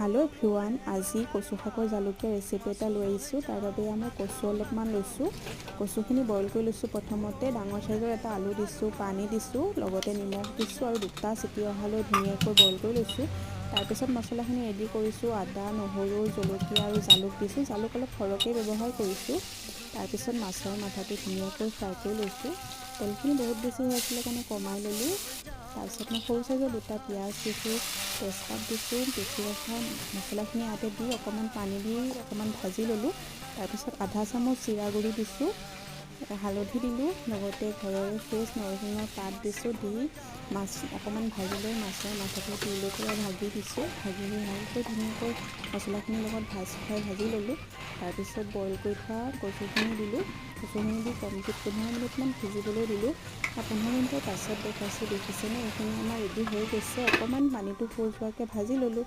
Hello' ভিৱান আজি কচু শাকৰ জালুকীয়া ৰেচিপি এটা লৈ আহিছোঁ। তাৰ বাবে মই কচু অলপমান লৈছোঁ। কচুখিনি বইল কৰি লৈছোঁ। প্ৰথমতে ডাঙৰ চাইজৰ এটা আলু দিছোঁ, পানী দিছোঁ, লগতে নিমখ দিছোঁ আৰু দুটা চিটি অহালৈ ধুনীয়াকৈ বইল কৰি লৈছোঁ। তাৰপিছত মছলাখিনি ৰেডি কৰিছোঁ, আদা, নহৰু, জলকীয়া আৰু জালুক দিছোঁ। জালুক অলপ সৰহকৈ ব্যৱহাৰ কৰিছোঁ। তাৰপিছত মাছৰ মাথাটো ধুনীয়াকৈ ফ্ৰাই কৰি লৈছোঁ। তেলখিনি বহুত বেছি হৈ আছিলে কাৰণে কমাই ল'লোঁ। তাৰপিছত মই সৰু চাইজৰ দুটা পিঁয়াজ দিছোঁ, তেজপাত দিছোঁ পিচি ৰখা মছলাখিনি ইয়াতে দি অকণমান পানী দি অকণমান ভাজি ল'লোঁ। তাৰপিছত আধা চামুচ জিৰা গুড়ি দিছোঁ। হালধি দিলোঁ লগতে ঘৰৰে ফ্ৰেছ নৰসিংহৰ পাত দিছোঁ দি মাছ অকণমান ভাজি লৈ মাছৰ লৈ পেলাই ভাজি দিছোঁ ভাজি ভালকৈ ধুনীয়াকৈ মছলাখিনিৰ লগত ভাজি খাই ভাজি ল'লোঁ তাৰপিছত বইল কৰি থোৱা কচুখিনি দিলোঁ কচুখিনি দি কমপ্লিট পোন্ধৰ মিনিটমান সিজিবলৈ দিলোঁ আৰু পোন্ধৰ মিনিটৰ পাছত দেখাইছোঁ দেখিছেনে এইখিনি আমাৰ ৰেডি হৈ গৈছে অকণমান পানীটো শু যোৱাকৈ ভাজি ল'লোঁ।